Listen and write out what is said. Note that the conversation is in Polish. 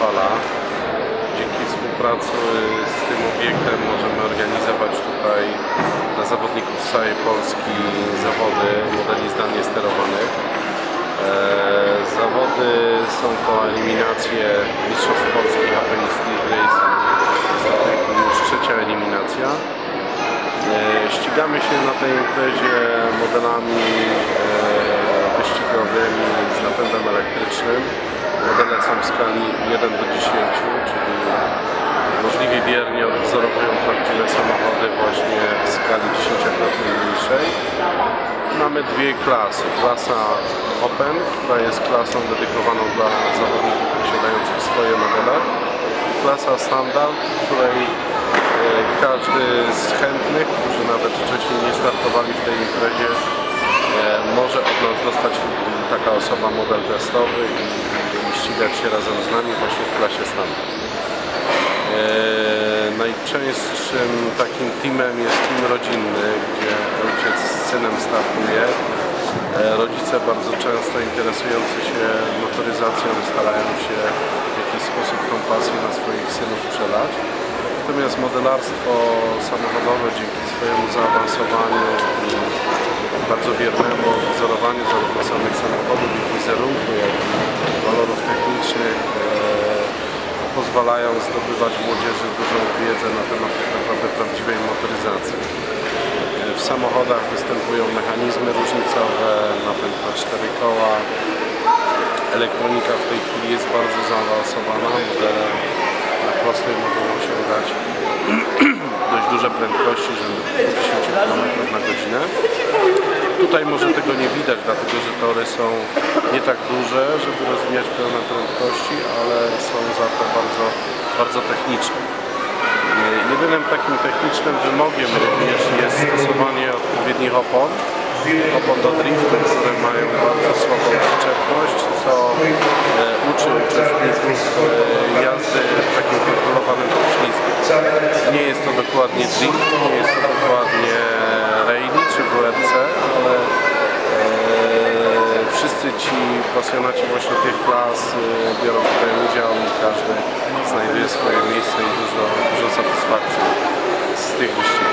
Hala. Dzięki współpracy z tym obiektem możemy organizować tutaj dla zawodników z całej Polski zawody modeli zdalnie sterowanych. E, Zawody są to eliminacje Mistrzostw Polski API Street Racing. Już trzecia eliminacja. E, Ścigamy się na tej imprezie modelami e, wyścigowymi z napędem elektrycznym. Modele są w skali 1 do 10, czyli możliwie wiernie odwzorowują prawdziwe samochody właśnie w skali 10-krotnie mniejszej. Mamy dwie klasy. Klasa Open, która jest klasą dedykowaną dla zawodników posiadających swoje modele. Klasa Standard, w której e, każdy z chętnych, którzy nawet wcześniej nie startowali w tej imprezie, e, może od nas dostać taka osoba model testowy ścigać się razem z nami właśnie w klasie Standard. E, najczęstszym takim teamem jest team rodzinny, gdzie ojciec z synem startuje. E, rodzice bardzo często interesujący się motoryzacją starają się w jakiś sposób tą pasję na swoich synów przelać. Natomiast modelarstwo samochodowe dzięki swojemu zaawansowaniu bardzo wiernemu wzorowaniu zarówno samych samochodów, ich wizerunku, jak i walorów technicznych e, pozwalają zdobywać młodzieży dużą wiedzę na temat tak naprawdę prawdziwej motoryzacji. W samochodach występują mechanizmy różnicowe, napęd na cztery koła. Elektronika w tej chwili jest bardzo zaawansowana. Modele na prostej mogą osiągać dość duże prędkości, rzędu 50 km na godzinę. Tutaj może tego nie widać, dlatego że tory są nie tak duże, żeby rozwijać pełne prędkości, ale są za to bardzo, bardzo techniczne. Jedynym takim technicznym wymogiem również jest stosowanie odpowiednich opon. Opon do driftu, które mają bardzo słabą przyczepność, co e, uczy uczestników e, jazdy w takim kontrolowanym poślizgu. Nie jest to dokładnie drift, nie jest to dokładnie pasjonaci właśnie tych klas y, biorą tutaj udział i każdy znajduje swoje miejsce i dużo, dużo satysfakcji z tych wyścigów.